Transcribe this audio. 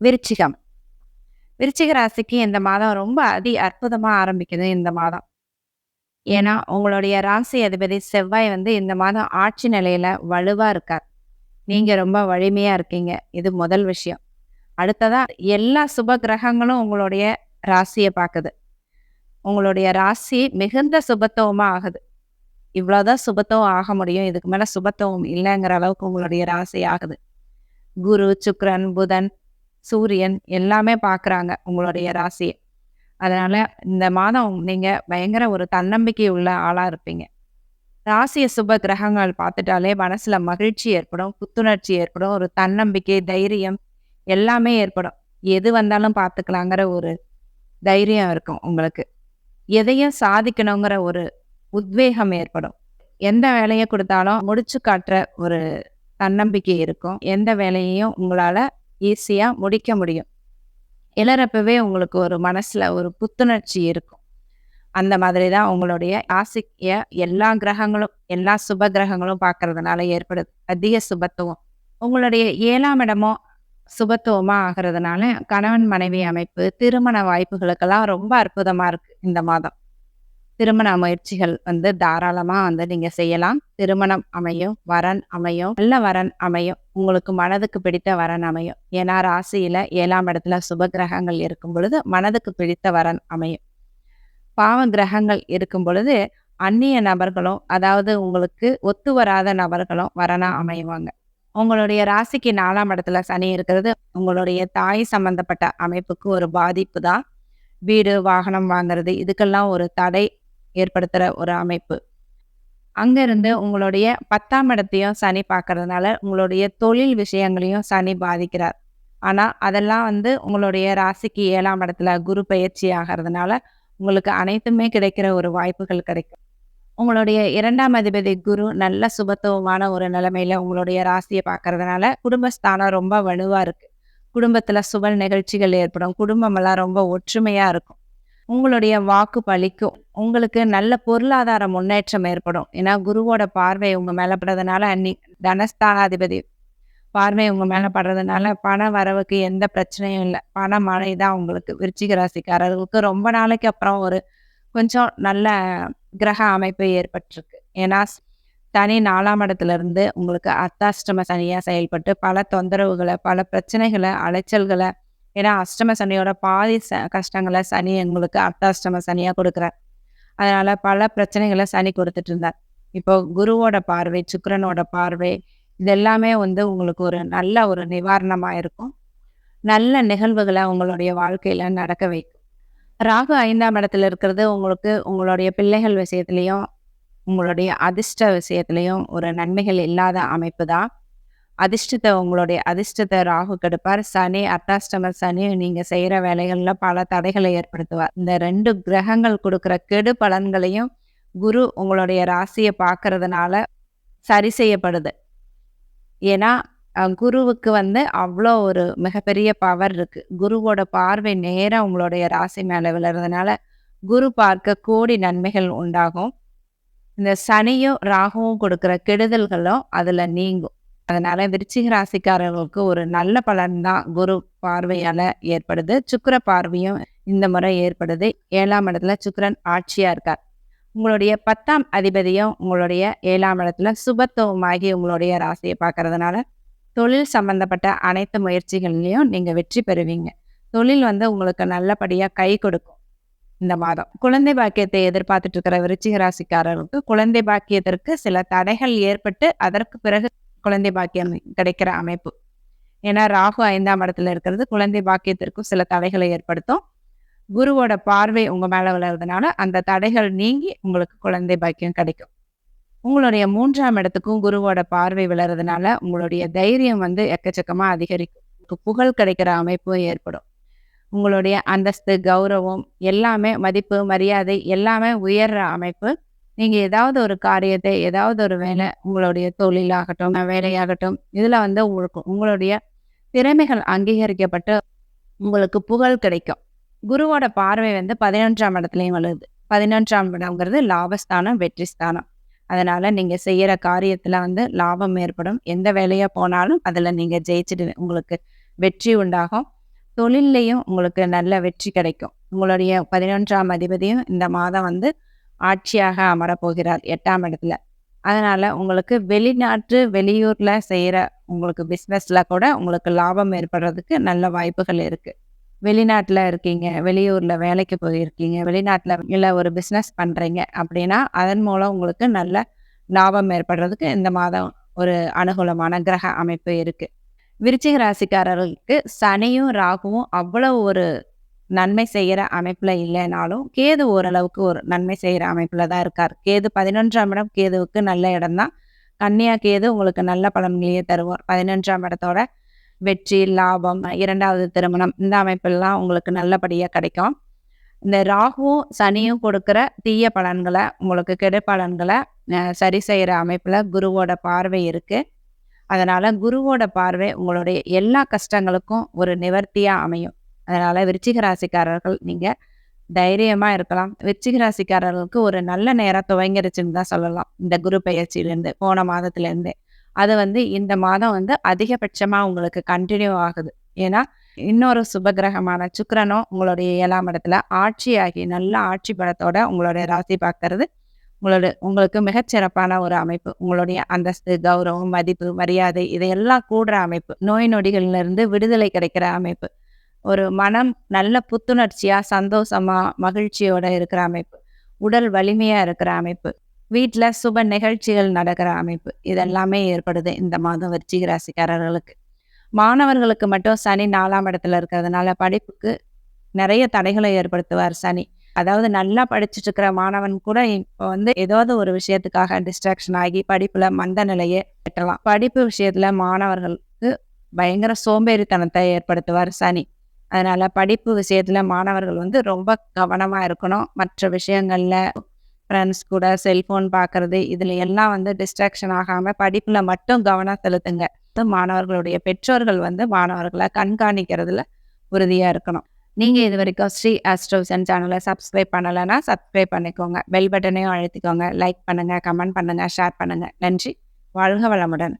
விருச்சிகம். விருச்சிக ராசிக்கு இந்த மாதம் ரொம்ப அதி அற்புதமா ஆரம்பிக்குது இந்த மாதம். ஏன்னா உங்களுடைய ராசி அதிபதி செவ்வாய் வந்து இந்த மாதம் ஆட்சி நிலையில வலுவா இருக்கார். நீங்க ரொம்ப வலிமையா இருக்கீங்க. இது முதல் விஷயம். அடுத்ததா எல்லா சுப கிரகங்களும் உங்களுடைய ராசியை பார்க்குது உங்களுடைய ராசி மிகுந்த சுபத்துவமா ஆகுது. இவ்வளவுதான் சுபத்துவம் ஆக முடியும். இதுக்கு மேல சுபத்துவம் இல்லைங்கிற அளவுக்கு உங்களுடைய ராசி ஆகுது. குரு சுக்ரன் புதன் சூரியன் எல்லாமே பார்க்குறாங்க உங்களுடைய ராசியை அதனால இந்த மாதம் நீங்க பயங்கர ஒரு தன்னம்பிக்கை உள்ள ஆளா இருப்பீங்க. ராசிய சுப கிரகங்கள் பார்த்துட்டாலே மனசுல மகிழ்ச்சி ஏற்படும் புத்துணர்ச்சி ஏற்படும் ஒரு தன்னம்பிக்கை தைரியம் எல்லாமே ஏற்படும். எது வந்தாலும் பார்த்துக்கலாங்கிற ஒரு தைரியம் இருக்கும் உங்களுக்கு. எதையும் சாதிக்கணுங்கிற ஒரு உத்வேகம் ஏற்படும். எந்த வேலையை கொடுத்தாலும் முடிச்சு காட்டுற ஒரு தன்னம்பிக்கை இருக்கும். எந்த வேலையையும் உங்களால ஈஸியாக முடிக்க முடியும். இளறப்பவே உங்களுக்கு ஒரு மனசில் ஒரு புத்துணர்ச்சி இருக்கும். அந்த மாதிரி தான் உங்களுடைய ஆசிக்கிய எல்லா கிரகங்களும் எல்லா சுப கிரகங்களும் பார்க்கறதுனால ஏற்படுது. அதிக சுபத்துவம். உங்களுடைய ஏழாம் இடமும் சுபத்துவமாக ஆகிறதுனால கணவன் மனைவி அமைப்பு திருமண வாய்ப்புகளுக்கெல்லாம் ரொம்ப அற்புதமாக இருக்குது இந்த மாதம். திருமண முயற்சிகள் வந்து தாராளமா வந்து நீங்க செய்யலாம். திருமணம் அமையும் வரன் அமையும் நல்ல வரன் அமையும். உங்களுக்கு மனதுக்கு பிடித்த வரன் அமையும். ஏன்னா ராசியில ஏழாம் இடத்துல சுப கிரகங்கள் இருக்கும் பொழுது மனதுக்கு பிடித்த வரன் அமையும். பாவ கிரகங்கள் இருக்கும் பொழுது அந்நிய நபர்களும் அதாவது உங்களுக்கு ஒத்து வராத நபர்களும் வரனா அமைவாங்க. உங்களுடைய ராசிக்கு நாலாம் இடத்துல சனி இருக்கிறது உங்களுடைய தாய் சம்பந்தப்பட்ட அமைப்புக்கு ஒரு பாதிப்பு தான். வீடு வாகனம் வாங்குறது இதுக்கெல்லாம் ஒரு தடை ஏற்படுத்துகிற ஒரு அமைப்பு. அங்கேருந்து உங்களுடைய பத்தாம் இடத்தையும் சனி பார்க்கறதுனால உங்களுடைய தொழில் விஷயங்களையும் சனி பாதிக்கிறார். ஆனால் அதெல்லாம் வந்து உங்களுடைய ராசிக்கு ஏழாம் இடத்துல குரு பயிற்சி ஆகிறதுனால உங்களுக்கு அனைத்துமே கிடைக்கிற ஒரு வாய்ப்புகள் கிடைக்கும். உங்களுடைய இரண்டாம் அதிபதி குரு நல்ல சுபத்துவமான ஒரு நிலைமையில உங்களுடைய ராசியை பார்க்கறதுனால குடும்பஸ்தானம் ரொம்ப வலுவாக இருக்கு. குடும்பத்தில் சுப நிகழ்ச்சிகள் ஏற்படும். குடும்பமெல்லாம் ரொம்ப ஒற்றுமையாக இருக்கும். உங்களுடைய வாக்கு பலிக்கும் உங்களுக்கு நல்ல பொருளாதார முன்னேற்றம் ஏற்படும். ஏன்னா குருவோட பார்வை உங்க மேலே படுறதுனால அன்னி தனஸ்தானாதிபதி பார்வை உங்க மேலே படுறதுனால பண வரவுக்கு எந்த பிரச்சனையும் இல்லை. பண மழை தான் உங்களுக்கு விருச்சிக ராசிக்காரர்களுக்கு ரொம்ப நாளைக்கு அப்புறம் ஒரு கொஞ்சம் நல்ல கிரக அமைப்பு ஏற்பட்டிருக்கு. ஏன்னா தனி நாலாம் இடத்துலேருந்து உங்களுக்கு அர்த்தாஷ்டம சனியாக செயல்பட்டு பல தொந்தரவுகளை பல பிரச்சனைகளை அலைச்சல்களை ஏன்னா அஷ்டம சனியோட பாதி ச கஷ்டங்களை சனி உங்களுக்கு அர்த்தாஷ்டம சனியாக கொடுக்குறார். அதனால் பல பிரச்சனைகளை சனி கொடுத்துட்டு இருந்தார். இப்போ குருவோட பார்வை சுக்கரனோட பார்வை இது எல்லாமே வந்து உங்களுக்கு ஒரு நல்ல ஒரு நிவாரணமாக இருக்கும். நல்ல நிகழ்வுகளை உங்களுடைய வாழ்க்கையில் நடக்க வைக்கும். ராகு ஐந்தாம் இடத்துல இருக்கிறது உங்களுக்கு உங்களுடைய பிள்ளைகள் விஷயத்துலையும் உங்களுடைய அதிர்ஷ்ட விஷயத்துலையும் ஒரு நன்மைகள் இல்லாத அமைப்பு தான். அதிர்ஷ்டத்தை உங்களுடைய அதிர்ஷ்டத்தை ராகு கெடுப்பார். சனி அர்த்தாஷ்டம சனி நீங்க செய்யற வேலைகள்ல பல தடைகளை ஏற்படுத்துவார். இந்த ரெண்டு கிரகங்கள் கொடுக்குற கெடு பலன்களையும் குரு உங்களுடைய ராசியை பார்க்கறதுனால சரி செய்யப்படுது. ஏன்னா குருவுக்கு வந்து அவ்வளோ ஒரு மிகப்பெரிய பவர் இருக்கு. குருவோட பார்வை நேராக உங்களுடைய ராசி மேலே விழுறதுனால குரு பார்க்க கோடி நன்மைகள் உண்டாகும். இந்த சனியும் ராகுவும் கொடுக்குற கெடுதல்களும் அதில் நீங்கும். அதனால விருச்சிக ராசிக்காரர்களுக்கு ஒரு நல்ல பலன் தான் குரு பார்வையால ஏற்படுது. சுக்கர பார்வையும் இந்த முறை ஏற்படுது. ஏழாம் இடத்துல சுக்கரன் ஆட்சியா இருக்கார். உங்களுடைய பத்தாம் அதிபதியும் உங்களுடைய ஏழாம் இடத்துல சுபத்துவமாகி உங்களுடைய ராசியை பார்க்கறதுனால தொழில் சம்பந்தப்பட்ட அனைத்து முயற்சிகள்லையும் நீங்க வெற்றி பெறுவீங்க. தொழில் வந்து உங்களுக்கு நல்லபடியா கை கொடுக்கும் இந்த மாதம். குழந்தை பாக்கியத்தை எதிர்பார்த்துட்டு இருக்கிற விருச்சிக ராசிக்காரர்களுக்கு குழந்தை பாக்கியத்திற்கு சில தடைகள் ஏற்பட்டு அதற்கு பிறகு குழந்தை பாக்கியம் கிடைக்கிற அமைப்பு. ஏன்னா ராகு ஐந்தாம் இடத்துல இருக்கிறது குழந்தை பாக்கியத்திற்கும் சில தடைகளை ஏற்படுத்தும். குருவோட பார்வை உங்க மேல விளையாடுறதுனால அந்த தடைகள் நீங்கி உங்களுக்கு குழந்தை பாக்கியம் கிடைக்கும். உங்களுடைய மூன்றாம் இடத்துக்கும் குருவோட பார்வை விளறதுனால உங்களுடைய தைரியம் வந்து எக்கச்சக்கமா அதிகரிக்கும். புகழ் கிடைக்கிற அமைப்பும் ஏற்படும். உங்களுடைய அந்தஸ்து கௌரவம் எல்லாமே மதிப்பு மரியாதை எல்லாமே உயர்ற அமைப்பு. நீங்க ஏதாவது ஒரு காரியத்தை ஏதாவது ஒரு வேலை உங்களுடைய தொழிலாகட்டும் வேலையாகட்டும் இதுல வந்து உங்களுக்கு உங்களுடைய திறமைகள் அங்கீகரிக்கப்பட்டு உங்களுக்கு புகழ் கிடைக்கும். குருவோட பார்வை வந்து பதினொன்றாம் இடத்துலையும் விழுது பதினொன்றாம் இடம்ங்கிறது லாபஸ்தானம் வெற்றி ஸ்தானம் அதனால நீங்க செய்யற காரியத்துல வந்து லாபம் ஏற்படும். எந்த வேலையா போனாலும் அதுல நீங்க ஜெயிச்சுட்டு உங்களுக்கு வெற்றி உண்டாகும். தொழில்லையும் உங்களுக்கு நல்ல வெற்றி கிடைக்கும். உங்களுடைய 11ஆம் அதிபதியும் இந்த மாதம் வந்து ஆட்சியாக அமரப்போகிறார் எட்டாம் இடத்துல. அதனால உங்களுக்கு வெளிநாட்டு, வெளியூர்ல செய்கிற உங்களுக்கு பிஸ்னஸில் கூட உங்களுக்கு லாபம் ஏற்படுறதுக்கு நல்ல வாய்ப்புகள் இருக்கு. வெளிநாட்டில் இருக்கீங்க, வெளியூரில் வேலைக்கு போயிருக்கீங்க, வெளிநாட்டில் இல்லை ஒரு பிஸ்னஸ் பண்ணுறீங்க அப்படின்னா, அதன் மூலம் உங்களுக்கு நல்ல லாபம் ஏற்படுறதுக்கு இந்த மாதம் ஒரு அனுகூலமான கிரக அமைப்பு இருக்குது விருச்சிக ராசிக்காரர்களுக்கு சனியும், ராகுவும் அவ்வளவு ஒரு நன்மை செய்கிற அமைப்பில் இல்லைனாலும், கேது ஓரளவுக்கு ஒரு நன்மை செய்கிற அமைப்பில் தான் இருக்கார். கேது 11ஆம் இடம் கேதுவுக்கு நல்ல இடம் தான். கன்னியா கேது உங்களுக்கு நல்ல பலன்களையே தருவார். 11ஆம் இடத்தோட வெற்றி, லாபம், இரண்டாவது திருமணம் இந்த அமைப்பெல்லாம் உங்களுக்கு நல்லபடியாக கிடைக்கும். இந்த ராகுவும், சனியும் கொடுக்குற தீய பலன்களை உங்களுக்கு கெடு பலன்களை சரி செய்கிற அமைப்பில் குருவோட பார்வை இருக்குது அதனால் குருவோட பார்வை உங்களுடைய எல்லா கஷ்டங்களுக்கும் ஒரு நிவர்த்தியாக அமையும். அதனால் விருச்சிக ராசிக்காரர்கள் நீங்கள் தைரியமாக இருக்கலாம். விருச்சிக ராசிக்காரர்களுக்கு ஒரு நல்ல நேரம் துவங்கிருச்சுன்னு தான் சொல்லலாம். இந்த குரு பயிற்சியிலேருந்து போன மாதத்துலேருந்தே. அது வந்து இந்த மாதம் வந்து அதிகபட்சமாக உங்களுக்கு கண்டினியூ ஆகுது. ஏன்னா, இன்னொரு சுபகிரகமான சுக்கரனும் உங்களுடைய ஏழாம் இடத்துல ஆட்சியாகி நல்ல ஆட்சி படத்தோட உங்களுடைய ராசி பார்க்கறது, உங்களோட உங்களுக்கு மிகச்சிறப்பான ஒரு அமைப்பு. உங்களுடைய அந்தஸ்து, கௌரவம், மதிப்பு, மரியாதை இதையெல்லாம் கூடுற அமைப்பு. நோய் நொடிகளிலிருந்து விடுதலை கிடைக்கிற அமைப்பு. ஒரு மனம் நல்ல புத்துணர்ச்சியாக சந்தோஷமாக மகிழ்ச்சியோட இருக்கிற அமைப்பு. உடல் வலிமையாக இருக்கிற அமைப்பு. வீட்டில் சுப நிகழ்ச்சிகள் நடக்கிற அமைப்பு. இதெல்லாமே ஏற்படுது இந்த மாதம் விருச்சிக ராசிக்காரர்களுக்கு. மாணவர்களுக்கு மட்டும் சனி நாலாம் இடத்துல இருக்கிறதுனால படிப்புக்கு நிறைய தடைகளை ஏற்படுத்துவார் சனி. அதாவது நல்லா படிச்சுட்டு இருக்கிற மாணவன் கூட இப்போ வந்து ஏதாவது ஒரு விஷயத்துக்காக டிஸ்ட்ராக்ஷன் ஆகி படிப்புல மந்த நிலையை எட்டலாம். படிப்பு விஷயத்துல மாணவர்களுக்கு பயங்கர சோம்பேறித்தனத்தை ஏற்படுத்துவார் சனி. அதனால் படிப்பு விஷயத்தில் மாணவர்கள் வந்து ரொம்ப கவனமாக இருக்கணும். மற்ற விஷயங்களில் ஃப்ரெண்ட்ஸ் கூட செல்ஃபோன் பார்க்கறது, இதில் எல்லாம் வந்து டிஸ்ட்ராக்ஷன் ஆகாமல் படிப்பில் மட்டும் கவனம் செலுத்துங்க. மாணவர்களுடைய பெற்றோர்கள் வந்து மாணவர்களை கண்காணிக்கிறதுல உறுதியாக இருக்கணும். நீங்கள் இது வரைக்கும் ஸ்ரீ ஆஸ்ட்ரோசன் சேனலை சப்ஸ்கிரைப் பண்ணலன்னா, சப்ஸ்கிரைப் பண்ணிக்கோங்க. பெல் பட்டனையும் அழுத்திக்கோங்க. லைக் பண்ணுங்கள் கமெண்ட் பண்ணுங்க, ஷேர் பண்ணுங்கள் நன்றி. வாழ்க வளமுடன்.